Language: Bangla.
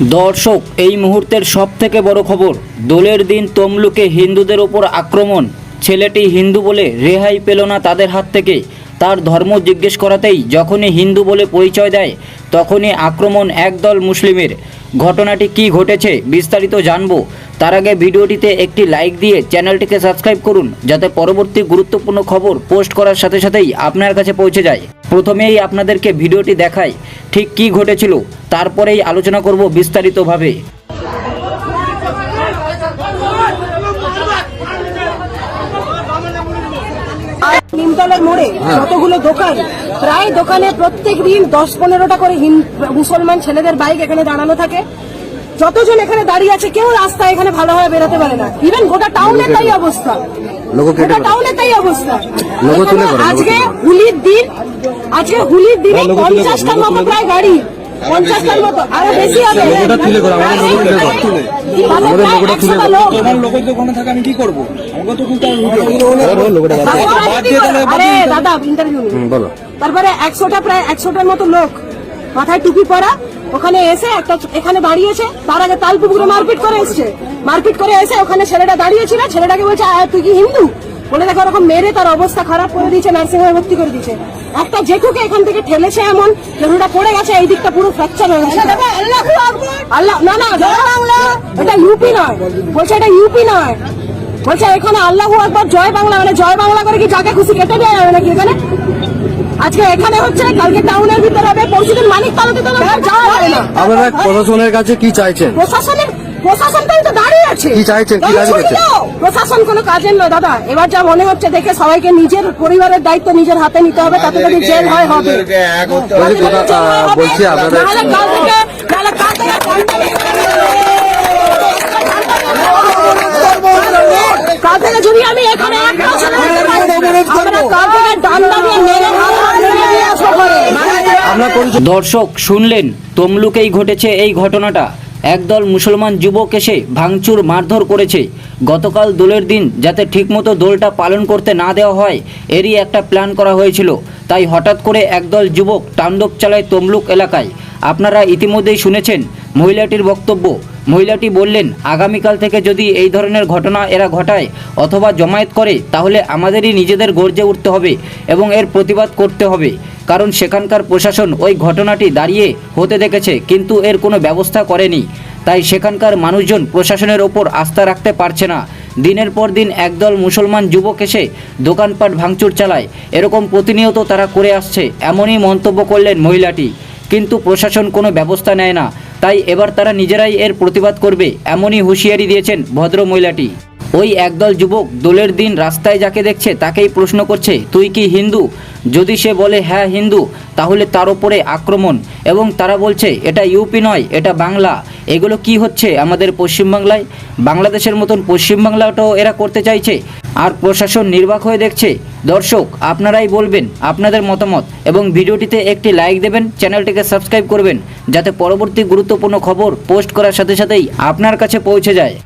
দর্শক, এই মুহূর্তের সব থেকে বড় খবর, দোলের দিন তমলুকে হিন্দুদের ওপর আক্রমণ। ছেলেটি হিন্দু বলে রেহাই পেল না তাদের হাত থেকে। তার ধর্ম জিজ্ঞেস করাতেই যখনই হিন্দু বলে পরিচয় দেয়, তখনই আক্রমণ একদল মুসলিমের। ঘটনাটি কি ঘটেছে বিস্তারিত জানব। তার আগে ভিডিওটিতে একটি লাইক দিয়ে চ্যানেলটিকে সাবস্ক্রাইব করুন যাতে পরবর্তী গুরুত্বপূর্ণ খবর পোস্ট করার সাথে সাথেই আপনার কাছে পৌঁছে যায়। প্রথমেই আপনাদেরকে ভিডিওটি দেখাই ঠিক কি ঘটেছিল তারপরেই আলোচনা করব বিস্তারিতভাবে। নিমতলের মোড়ে যতগুলো দোকান প্রায় দোকানে প্রত্যেক দিন দশ পনেরোটা করে মুসলমান ছেলেদের বাইক এখানে দাঁড়ানো থাকে। যতজন এখানে দাঁড়িয়ে আছে কেউ রাস্তা এখানে ভালোভাবে বেরোতে পারে না। ইভেন গোটা টাউনের তাই অবস্থা। গোটা টাউনের তাই অবস্থা। লোগো তুলে এখানে করে, লোগো আজকে হুলির দিন আজকে হুলির দিনে পঞ্চাশটার মতো প্রায় গাড়ি পঞ্চাশটার মতো আরও বেশি হবে। লোগোটা তুলে করো, আমাদের লোগো তুলে করো। তাহলে আমাদের প্রায় লোগোটা তুলে 100টা করো। লোক। তোমার লোকের তো ওখানে থাকে আমি কি করব? আমাকে তো খুলতে হবে ভিডিও লোগোটা বাদ দাও। বাদ দিয়ে তাহলে বাদ আরে দিয়ে দাদা ইন্টারভিউ হুম, বলো। তারপরে একশোটা প্রায় একশোটার মতো লোক। মাথায় টুপি পরা ওখানে এসে একটা এখানে দাঁড়িয়েছে তার আগে তালপুকুরে মারপিট করে এসছে। মারপিট করে এসে ওখানে ছেলেটা দাঁড়িয়েছিল ছেলেটাকে বলছে "আয়, তুই কি হিন্দু? বলে দেখো ওরকম মেরে তার অবস্থা খারাপ করে দিয়েছে নার্সিং হোমে ভর্তি করে দিয়েছে। একটা জেঠুকে এখান থেকে ঠেলেছে এমন জেঠুটা পড়ে গেছে এই দিকটা পুরো ফ্র্যাকচার হয়ে গেছে। আল্লাহ না না এটা ইউপি নয়। বলছে এটা ইউপি নয়। বলছে এখানে আল্লাহ একবার জয় বাংলা মানে জয় বাংলা করে কি যাকে খুশি কেটে দেওয়া যাবে নাকি এখানে? আজকে এখানে হচ্ছে কালকে টাউনের ভিতরে হবে পরশুদিন মানিক তালুতে তো যাওয়া যাবে না। আপনারা প্রশাসনের কাছে কি চাইছেন? প্রশাসনের প্রশাসন তো দাঁড়িয়ে আছে। কি চাইছেন? কি দাঁড়িয়ে দাবি করছেন? প্রশাসন কোনো কাজের নয় দাদা। এবার যা মনে হচ্ছে দেখে সবাইকে নিজের পরিবারের দায়িত্ব নিজের হাতে নিতে হবে তাতে যদি জেল হয় হবে। বলছি কোথা- আহ, বলছি আপনাদের নাহলে কাল থেকে কাল থেকে কাল থেকে যদি আমি এখানে একটা ছেলে দেখতে পাই, আমরা কাল থেকে ডান্ডা দিয়ে মেরে হাত মেরে দিয়ে আসব ঘরে। আপনার পরিচয় দর্শক, শুনলেন, তমলুকেই ঘটেছে এই ঘটনাটা। একদল মুসলমান যুবক এসে ভাঙচুর, মারধর করেছে। গতকাল দোলের দিন যাতে ঠিকমতো দোলটা পালন করতে না দেওয়া হয়, এরই একটা প্ল্যান করা হয়েছিল। তাই হঠাৎ করে একদল যুবক তাণ্ডব চালায় তমলুক এলাকায়। আপনারা ইতিমধ্যেই শুনেছেন মহিলাটির বক্তব্য। মহিলাটি বললেন, আগামীকাল থেকে যদি এই ধরনের ঘটনা এরা ঘটায় অথবা জমায়েত করে, তাহলে আমাদেরই নিজেদের গর্জে উঠতে হবে এবং এর প্রতিবাদ করতে হবে। কারণ সেখানকার প্রশাসন ওই ঘটনাটি দাঁড়িয়ে হতে দেখেছে, কিন্তু এর কোনো ব্যবস্থা করেনি। তাই সেখানকার মানুষজন প্রশাসনের ওপর আস্থা রাখতে পারছে না। দিনের পর দিন একদল মুসলমান যুবক এসে দোকানপাট ভাঙচুর চালায়। এরকম প্রতিনিয়ত তারা করে আসছে, এমনই মন্তব্য করলেন মহিলাটি। কিন্তু প্রশাসন কোনো ব্যবস্থা নেয় না। তাই এবার তারা নিজেরাই এর প্রতিবাদ করবে, এমনই হুঁশিয়ারি দিয়েছেন ভদ্র মহিলাটি। ওই একদল যুবক দোলের দিন রাস্তায় যাকে দেখছে তাকেই প্রশ্ন করছে, তুই কি হিন্দু? যদি সে বলে হ্যাঁ হিন্দু, তাহলে তার ওপরে আক্রমণ এবং তারা বলছে, এটা ইউপি নয়, এটা বাংলা। এগুলো কি হচ্ছে আমাদের পশ্চিমবাংলায়? বাংলাদেশের মতন পশ্চিমবাংলাটাও এরা করতে চাইছে। আর প্রশাসন নির্বাক হয়ে দেখছে। দর্শক, আপনারাই বলবেন আপনাদের মতামত এবং ভিডিওটিতে একটি লাইক দেবেন, চ্যানেলটিকে সাবস্ক্রাইব করবেন, যাতে পরবর্তী গুরুত্বপূর্ণ খবর পোস্ট করার সাথে সাথেই আপনার কাছে পৌঁছে যায়।